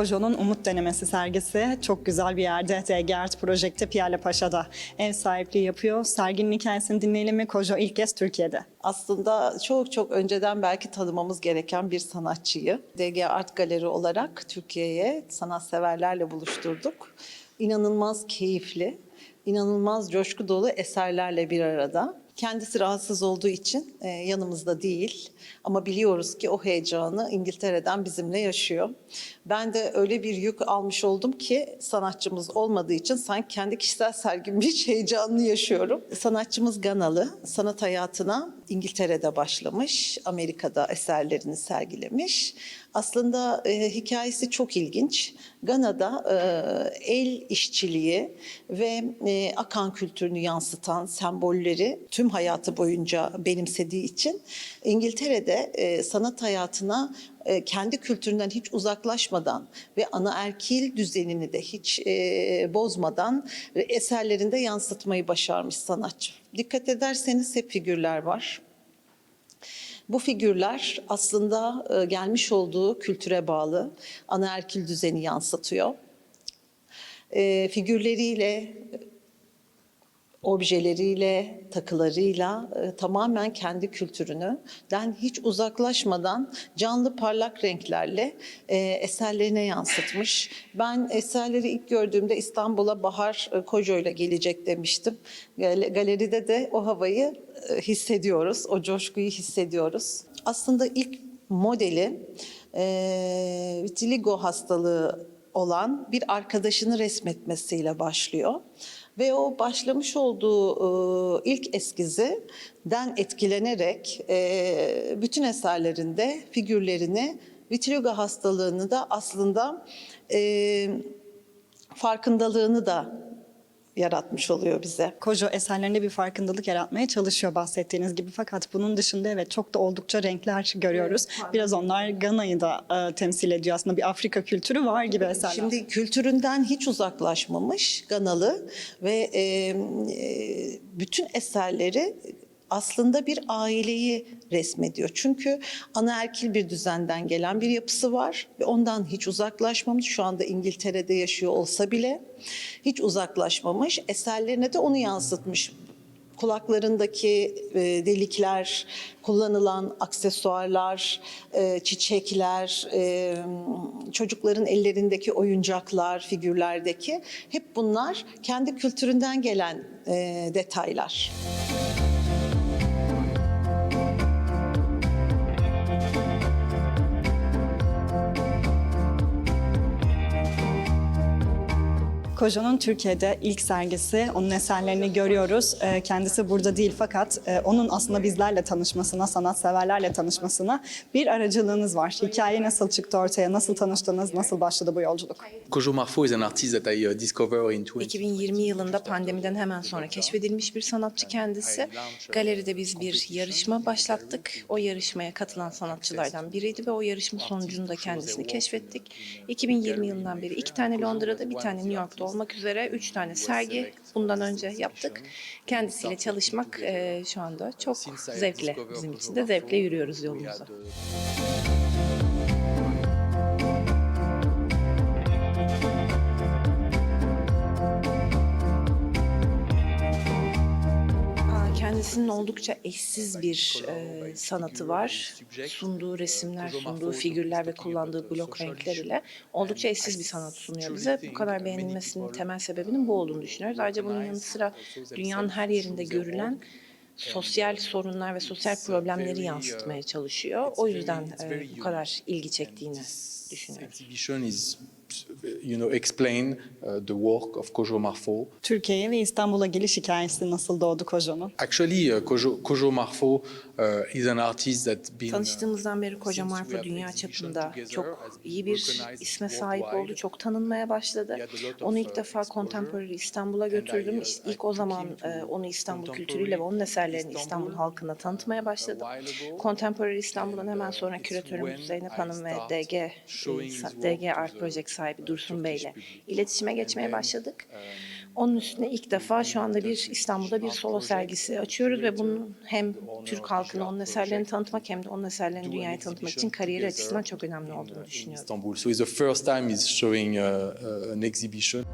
Kojo'nun Umut Denemesi sergisi çok güzel bir yerde. DG Art Project'te Piyale Paşa'da ev sahipliği yapıyor. Serginin hikayesini dinleyelim mi? Kojo ilk kez Türkiye'de. Aslında çok çok önceden belki tanımamız gereken bir sanatçıyı DG Art Galeri olarak Türkiye'ye sanatseverlerle buluşturduk. İnanılmaz keyifli, inanılmaz coşku dolu eserlerle bir arada. Kendisi rahatsız olduğu için e, yanımızda değil ama biliyoruz ki o heyecanı İngiltere'den bizimle yaşıyor. Ben de öyle bir yük almış oldum ki sanatçımız olmadığı için sanki kendi kişisel sergimmiş heyecanını yaşıyorum. Sanatçımız Ganalı, sanat hayatına İngiltere'de başlamış, Amerika'da eserlerini sergilemiş. Aslında e, hikayesi çok ilginç. Gana'da e, el işçiliği ve e, akan kültürünü yansıtan sembolleri tüm hayatı boyunca benimsediği için İngiltere'de e, sanat hayatına e, kendi kültüründen hiç uzaklaşmadan ve anaerkil düzenini de hiç e, bozmadan e, eserlerinde yansıtmayı başarmış sanatçı. Dikkat ederseniz hep figürler var. Bu figürler aslında e, gelmiş olduğu kültüre bağlı anaerkil düzeni yansıtıyor. E, figürleriyle, objeleriyle, takılarıyla e, tamamen kendi kültüründen hiç uzaklaşmadan canlı parlak renklerle e, eserlerine yansıtmış. Ben eserleri ilk gördüğümde İstanbul'a Bahar e, Koca ile gelecek demiştim. Gal- Galeride de o havayı e, hissediyoruz, o coşkuyu hissediyoruz. Aslında ilk modeli e, vitiligo hastalığı olan bir arkadaşını resmetmesiyle başlıyor. Ve o başlamış olduğu e, ilk eskizinden etkilenerek e, bütün eserlerinde figürlerini vitiligo hastalığını da aslında e, farkındalığını da yaratmış oluyor bize. Kojo eserlerinde bir farkındalık yaratmaya çalışıyor bahsettiğiniz gibi. Fakat bunun dışında evet çok da oldukça renkler görüyoruz. Biraz onlar Gana'yı da e, temsil ediyor aslında. Bir Afrika kültürü var gibi eserler. Şimdi kültüründen hiç uzaklaşmamış Ganalı ve e, e, bütün eserleri aslında bir aileyi resmediyor. Çünkü anaerkil bir düzenden gelen bir yapısı var ve ondan hiç uzaklaşmamış. Şu anda İngiltere'de yaşıyor olsa bile hiç uzaklaşmamış. Eserlerine de onu yansıtmış kulaklarındaki e, delikler, kullanılan aksesuarlar, e, çiçekler, e, çocukların ellerindeki oyuncaklar, figürlerdeki hep bunlar kendi kültüründen gelen detaylar. Kojo'nun Türkiye'de ilk sergisi, onun eserlerini görüyoruz. Ee, Kendisi burada değil fakat e, onun aslında bizlerle tanışmasına, sanatseverlerle tanışmasına bir aracılığınız var. Hikaye nasıl çıktı ortaya, nasıl tanıştınız, nasıl başladı bu yolculuk? Kojo Marfo is an artist that I uh, discovered in 20. 2020 yılında pandemiden hemen sonra keşfedilmiş bir sanatçı kendisi. Galeride biz bir yarışma başlattık. O yarışmaya katılan sanatçılardan biriydi ve o yarışma sonucunda kendisini keşfettik. 2020 yılından beri iki tane Londra'da, bir tane New York'ta olmak üzere üç tane sergi bundan önce yaptık. Kendisiyle çalışmak e, şu anda çok zevkli. Bizim için de zevkle yürüyoruz yolumuza. Kendisinin oldukça eşsiz bir e, sanatı var. Sunduğu resimler, sunduğu figürler ve kullandığı blok renkler ile oldukça eşsiz bir sanat sunuyor bize. Bu kadar beğenilmesinin temel sebebinin bu olduğunu düşünüyoruz. Ayrıca bunun yanı sıra dünyanın her yerinde görülen sosyal sorunlar ve sosyal problemleri yansıtmaya çalışıyor. O yüzden e, bu kadar ilgi çektiğini düşünüyoruz. You know, explain uh, the work of Kojo Marfo. Türkiye'ye ve İstanbul'a geliş hikayesi nasıl doğdu Kojo'nun? Actually, uh, Kojo, Kojo Marfo uh, is an artist that's been. Tanıştığımızdan beri Koca Marfa dünya çapında çok iyi bir isme sahip oldu. Çok tanınmaya başladı. Onu ilk defa Contemporary İstanbul'a götürdüm. İşte ilk o zaman e, onu İstanbul kültürüyle ve onun eserlerini İstanbul halkına tanıtmaya başladım. Contemporary İstanbul'dan hemen sonra küratörümüz Zeynep Hanım ve DG, DG Art Project sahibi Dursun Bey'le iletişime geçmeye başladık. Onun üstüne ilk defa şu anda bir İstanbul'da bir solo sergisi açıyoruz ve bunun hem Türk halkına onun eserlerini tanıtmak hem de onun eserlerini dünyaya tanıtmak için kariyeri açısından çok önemli olduğunu düşünüyorum. Istanbul. So it's the first time he's showing uh, uh, an exhibition.